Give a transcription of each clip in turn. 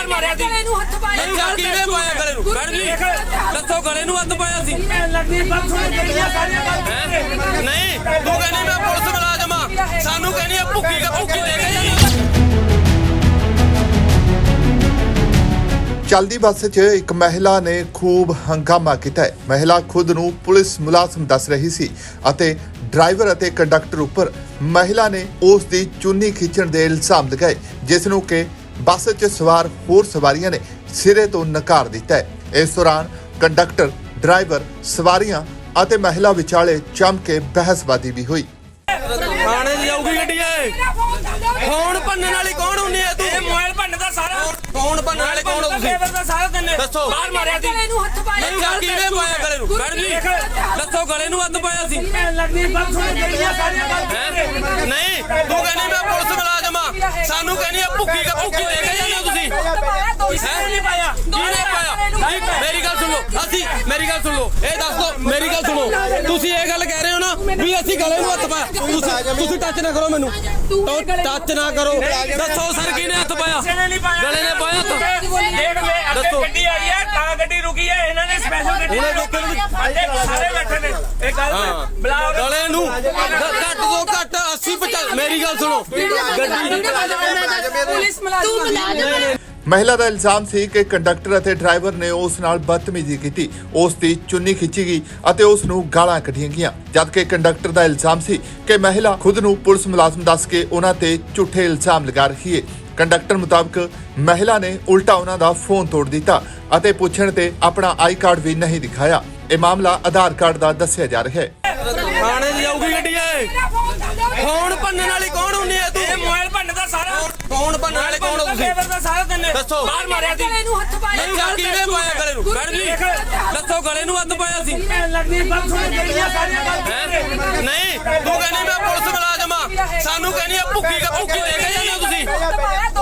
ਬਾਹਰ ਮਾਰਿਆ ਸੀ। ਗਲੇ ਨੂੰ ਹੱਥ ਪਾਇਆ ਅੱਛਾ ਕਿਹਨੇ ਪਾਇਆ ਗਲੇ ਨੂੰ? ਮੈਡਮ ਜੀ ਦੱਸੋ ਗਲੇ ਨੂੰ ਹੱਥ ਪਾਇਆ ਸੀ? ਲੱਗਦੀ ਗੱਲ ਸੁਣ ਗਈਆਂ ਸਾਰੀਆਂ ਗੱਲ ਹੈਂ? ਨਹੀਂ ਤੂੰ ਕਹਿੰਦੀ ਮੈਂ ਪੁਲਿਸ ਮੁਲਾਜ਼ਮ ਆ ਸਾਨੂੰ ਕਹਿੰਦੀ ਆ ਭੁੱਕੀ ਕਾ ਭੁੱਕੀ ਦੇ ਕੇ ਜਾਂਦੇ ਚਲਦੀ ਬੱਸ 'ਚ ਇੱਕ ਮਹਿਲਾ ਨੇ ਖੂਬ ਹੰਗਾਮਾ ਕੀਤਾ ਹੈ। ਮਹਿਲਾ ਖੁਦ ਨੂੰ ਪੁਲਿਸ ਮੁਲਾਜ਼ਮ ਦੱਸ ਰਹੀ ਸੀ ਅਤੇ ਡਰਾਈਵਰ ਅਤੇ ਕੰਡਕਟਰ ਉੱਪਰ ਮਹਿਲਾ ਨੇ ਉਸ ਦੀ ਚੁੰਨੀ ਖਿੱਚਣ ਦੇ ਇਲਜ਼ਾਮ ਲਗਾਏ ਜਿਸ ਨੂੰ ਕਿ ਬੱਸ 'ਚ ਸਵਾਰ ਹੋਰ ਸਵਾਰੀਆਂ ਨੇ ਸਿਰੇ ਤੋਂ ਨਕਾਰ ਦਿੱਤਾ ਹੈ। ਇਸ ਦੌਰਾਨ ਕੰਡਕਟਰ ਡਰਾਈਵਰ ਸਵਾਰੀਆਂ ਅਤੇ ਮਹਿਲਾ ਵਿਚਾਲੇ ਜੰਮ ਕੇ ਬਹਿਸਬਾਜ਼ੀ ਵੀ ਹੋਈ। ਥਾਣੇ ਦੀ ਆਊਗੀ ਗੱਡੀ ਏ ਫੋਨ ਭੰਨਣ ਵਾਲੀ ਕੌਣ ਹੁੰਦੀ ਐ ਤੂੰ? ਇਹ ਮੋਬਾਈਲ ਭੰਨਦਾ ਸਾਰਾ। ਫੋਨ ਭੰਨਣ ਵਾਲੇ ਕੌਣ ਹੋ ਤੁਸੀਂ? ਦਾ ਸਾਰਾ ਦਿਨ ਦੱਸੋ। ਬਾਹਰ ਮਾਰਿਆ ਸੀ। ਗਲੇ ਨੂੰ ਹੱਥ ਪਾਇਆ ਅੱਛਾ ਕਿਹਨੇ ਪਾਇਆ ਗਲੇ ਨੂੰ? ਮੈਡਮ ਜੀ। ਦੱਸੋ ਗਲੇ ਨੂੰ ਹੱਥ ਪਾਇਆ ਸੀ। ਲੱਗਦੀ ਗੱਲ ਸੁਣ ਗਈਆਂ ਸਾਰੀਆਂ ਗੱਲ ਭੁੱਕੀ ਕਾ ਭੁੱਕੀ ਦੇ ਕੇ ਜਾਂਦੇ ਹੋ ਤੁਸੀਂ? ਹੈਂ? ਨਹੀਂ ਪਾਇਆ। ਕਿਹਨੇ ਪਾਇਆ। ਨਹੀਂ, ਮੇਰੀ ਗੱਲ ਸੁਣ। ਲਓ ਅਸੀਂ ਮੇਰੀ ਗੱਲ ਸੁਣ। ਲਓ ਇਹ ਦੱਸ ਦਿਓ ਮੇਰੀ ਗੱਲ ਸੁਣੋ। ਤੁਸੀਂ ਇਹ ਗੱਲ ਕਹਿ ਰਹੇ ਹੋ ਨਾ ਵੀ ਅਸੀਂ ਗਲੇ ਨੂੰ ਹੱਥ ਪਾਇਆ। ਤੁਸੀਂ ਤੁਸੀਂ ਟੱਚ ਨਾ ਕਰੋ ਮੈਨੂੰ। ਟੱਚ ਨਾ ਕਰੋ। ਦੱਸੋ ਸਰ ਕਿਹਨੇ ਹੱਥ ਪਾਇਆ? ਨੇ ਨਹੀਂ ਗਲੇ ਨੇ ਪਾਇਆ ਦੇਖ ਲੈ ਅੱਗੇ। ਗੱਡੀ ਆਈ ਹੈ ਤਾਂ ਗੱਡੀ ਰੁਕੀ ਹੈ। ਇਹਨਾਂ ਨੇ ਸਪੈਸ਼ਲ ਗੱਡੀ ਇਹਨੇ ਦੀ- ਅੱਗੇ ਸਾਰੇ ਬੈਠੇ ਨੇ। ਇਹ ਗੱਲ ਬੁਲਾਓ। ਗਲੇ ਨੂੰ। ਘੱਟ ਤੋਂ ਘੱਟ 80 50 ਮੇਰੀ ਗੱਲ ਸੁਣੋ। ਗੱਡੀ ਪੁਲਿਸ ਮੁਲਾਜ਼ਮ ਮਹਿਲਾ ਦਾ ਇਲਜ਼ਾਮ ਸੀ ਕਿ ਕੰਡਕਟਰ ਅਤੇ ਡਰਾਈਵਰ ਨੇ ਉਸ ਨਾਲ ਬਦਤਮੀਜ਼ੀ ਕੀਤੀ। ਉਸ ਦੀ ਚੁੰਨੀ ਖਿੱਚੀ ਗਈ ਅਤੇ ਉਸ ਨੂੰ ਗਾਲਾਂ ਕੱਢੀਆਂ ਗਈਆਂ। ਜਦਕਿ ਕੰਡਕਟਰ ਦਾ ਇਲਜ਼ਾਮ ਸੀ ਕਿ ਮਹਿਲਾ ਖੁਦ ਨੂੰ ਪੁਲਿਸ ਮੁਲਾਜ਼ਮ ਦੱਸ ਕੇ ਉਹਨਾਂ ਤੇ ਝੂਠੇ ਇਲਜ਼ਾਮ ਲਗਾ ਰਹੀ ਹੈ ਕੰਡਕਟਰ ਮੁਤਾਬਕ ਮਹਿਲਾ ਨੇ ਉਲਟਾ ਉਹਨਾਂ ਦਾ ਫੋਨ ਤੋੜ ਦਿੱਤਾ ਅਤੇ ਪੁੱਛਣ ਤੇ ਆਪਣਾ ਆਈ ਕਾਰਡ ਵੀ ਨਹੀਂ ਦਿਖਾਇਆ। ਇਹ ਮਾਮਲਾ ਆਧਾਰ ਕਾਰਡ ਦਾ ਦੱਸਿਆ ਜਾ ਰਿਹਾ ਹੈ। ਥਾਣੇ ਗੱਡੀ ਫੋਨ ਭੰਨਣ ਵਾਲੀ ਕੌਣ ਹੁੰਦੀ ਐ ਤੂੰ? ਇਹ ਮੋਬਾਈਲ ਭੰਨਦਾ ਸਾਰਾ। ਫੋਨ ਭੰਨਣ ਵਾਲੇ ਕੌਣ ਹੋ ਤੁਸੀਂ ਫੇਵਰ ਦਾ ਸਾਰਾ ਦਿਨ ਦੱਸੋ। ਬਾਹਰ ਮਾਰਿਆ ਸੀ। ਗਲੇ ਨੂੰ ਹੱਥ ਪਾਇਆ ਅੱਛਾ ਕਿਹਨੇ ਪਾਇਆ ਗਲੇ ਨੂੰ? ਮੈਡਮ ਜੀ ਦੱਸੋ ਗਲੇ ਨੂੰ ਹੱਥ ਪਾਇਆ ਸੀ? ਲੱਗਦੀ ਗੱਲ ਸੁਣ ਗਈਆਂ ਸਾਰੀਆਂ ਗੱਲ ਹੈਂ? ਨਹੀਂ ਤੂੰ ਕਹਿੰਦੀ ਮੈਂ ਪੁਲਿਸ ਮੁਲਾਜ਼ਮ ਆ ਸਾਨੂੰ ਕਹਿੰਦੀ ਆ ਭੁੱਕੀ ਕਾ ਭੁੱਕੀ ਦੇ ਕੇ ਜਾਂਦੇ ਹੋ ਤੁਸੀਂ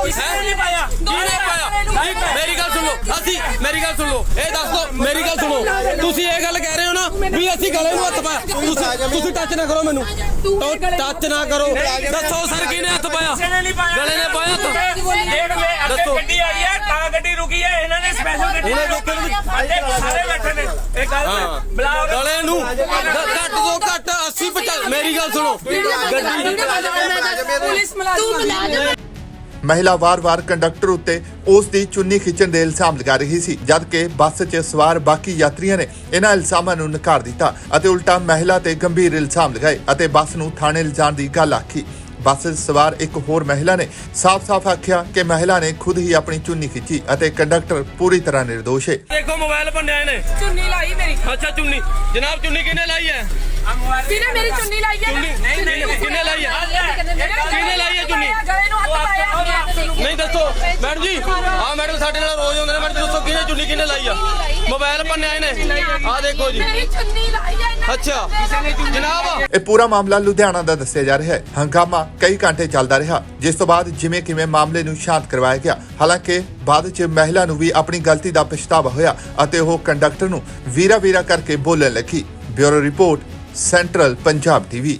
ਕਿਸੇ ਨੇ ਨਹੀਂ ਪਾਇਆ? ਕਿਹਨੇ ਪਾਇਆ? ਨਹੀਂ, ਮੇਰੀ ਸੁਣ ਲਓ ਅਸੀਂ ਮੇਰੀ ਗੱਲ ਸੁਣ। ਲਓ ਇਹ ਦੱਸ ਦਿਓ ਮੇਰੀ ਗੱਲ ਸੁਣੋ। ਤੁਸੀਂ ਇਹ ਗੱਲ ਕਹਿ ਰਹੇ ਹੋ ਨਾ ਵੀ ਅਸੀਂ ਗਲੇ ਨੂੰ ਹੱਥ ਪਾਇਆ। ਤੁਸੀਂ ਤੁਸੀਂ ਟੱਚ ਨਾ ਕਰੋ ਮੈਨੂੰ। ਟੱਚ ਨਾ ਕਰੋ। ਦੱਸੋ ਸਰ ਕਿਹਨੇ ਹੱਥ ਪਾਇਆ? ਗਲੇ ਨੇ ਪਾਇਆ ਹੱਥ? ਦੇਖ ਲੈ ਅੱਗੇ। ਗੱਡੀ ਆਈ ਹੈ ਤਾਂ ਗੱਡੀ ਰੁਕੀ ਹੈ। ਇਹਨਾਂ ਨੇ ਸਪੈਸ਼ਲ ਗੱਡੀ ਇਹਨੇ ਅੱਗੇ ਸਾਰੇ ਬੈਠੇ ਨੇ। ਇਹ ਗੱਲ ਬੁਲਾਓ ਗਲੇ ਨੂੰ ਘੱਟ ਤੋਂ ਘੱਟ 80 50 ਮੇਰੀ ਗੱਲ ਸੁਣੋ। ਗੱਡੀ ਪੁਲਿਸ ਮੁਲਾਜ਼ਮ ਮਹਿਲਾ ਵਾਰ-ਵਾਰ ਕੰਡਕਟਰ ਉੱਤੇ ਉਸ ਦੀ ਚੁੰਨੀ ਖਿੱਚਣ ਦੇ ਇਲਜ਼ਾਮ ਲਗਾ ਰਹੀ ਸੀ ਜਦਕਿ ਬੱਸ 'ਚ ਸਵਾਰ ਬਾਕੀ ਯਾਤਰੀਆਂ ਨੇ ਇਹਨਾਂ ਇਲਜ਼ਾਮਾਂ ਨੂੰ ਨਕਾਰ ਦਿੱਤਾ ਅਤੇ ਉਲਟਾ ਮਹਿਲਾ ਤੇ ਗੰਭੀਰ ਇਲਜ਼ਾਮ ਲਗਾਏ ਅਤੇ ਬੱਸ ਨੂੰ ਥਾਣੇ ਲਿਜਾਣ ਦੀ ਗੱਲ ਆਖੀ। ਬੱਸ 'ਚ ਸਵਾਰ ਇੱਕ ਹੋਰ ਮਹਿਲਾ ਨੇ ਸਾਫ਼-ਸਾਫ਼ ਆਖਿਆ ਕਿ ਮਹਿਲਾ ਨੇ ਖੁਦ ਹੀ ਆਪਣੀ ਚੁੰਨੀ ਖਿੱਚੀ ਅਤੇ ਕੰਡਕਟਰ ਪੂਰੀ ਤਰ੍ਹਾਂ ਨਿਰਦੋਸ਼ ਹੈ। ਦੇਖੋ ਮੋਬਾਈਲ ਭੰਨਿਆ ਇਹਨੇ। ਚੁੰਨੀ ਲਾਈ ਮੇਰੀ। ਅੱਛਾ ਚੁੰਨੀ। ਜਨਾਬ ਚੁੰਨੀ ਕਿਹਨੇ ਲਾਈ ਹੈ? ਕਿਹਨੇ ਮੇਰੀ ਚੁੰਨੀ ਲਾਈ ਹੈ? ਨਹੀਂ ਨਹੀਂ ਕਿਹਨੇ ਲਾਈ ਹੈ? ਕਿਹਨੇ ਲਾਈ ਹੈ ਚੁੰਨੀ? ਸਾਡੇ ਨਾਲ ਰੋਜ਼ ਆਉਂਦੇ ਨੇ ਜੀ ਦੱਸੋ ਕਿਹਨੇ ਚੁੰਨੀ ਕਿਹਨੇ ਲਾਈ ਆ? ਮੋਬਾਈਲ ਭੰਨਿਆ ਇਹਨੇ। ਆ ਦੇਖੋ ਜੀ। ਮੇਰੀ ਚੁੰਨੀ ਲਾਈ ਇਹਨਾਂ ਨੇ। ਅੱਛਾ। ਜਨਾਬ। ਇਹ ਪੂਰਾ ਮਾਮਲਾ ਲੁਧਿਆਣਾ ਦਾ ਦੱਸਿਆ ਜਾ ਰਿਹਾ ਹੈ। ਹੰਗਾਮਾ ਕਈ ਘੰਟੇ ਚੱਲਦਾ ਰਿਹਾ। ਜਿਸ ਤੋਂ ਬਾਅਦ ਜਿਵੇਂ ਕਿਵੇਂ ਮਾਮਲੇ ਨੂੰ ਸ਼ਾਂਤ ਕਰਵਾਇਆ ਗਿਆ। ਹਾਲਾਂਕਿ ਬਾਅਦ 'ਚ ਮਹਿਲਾ ਨੂੰ ਵੀ ਆਪਣੀ ਗਲਤੀ ਦਾ ਪਛਤਾਵਾ ਹੋਇਆ ਅਤੇ ਉਹ ਕੰਡਕਟਰ ਨੂੰ ਵੀਰਾ ਵੀਰਾ ਕਰਕੇ ਬੋਲਣ ਲੱਗੀ। Bureau report central Punjab TV.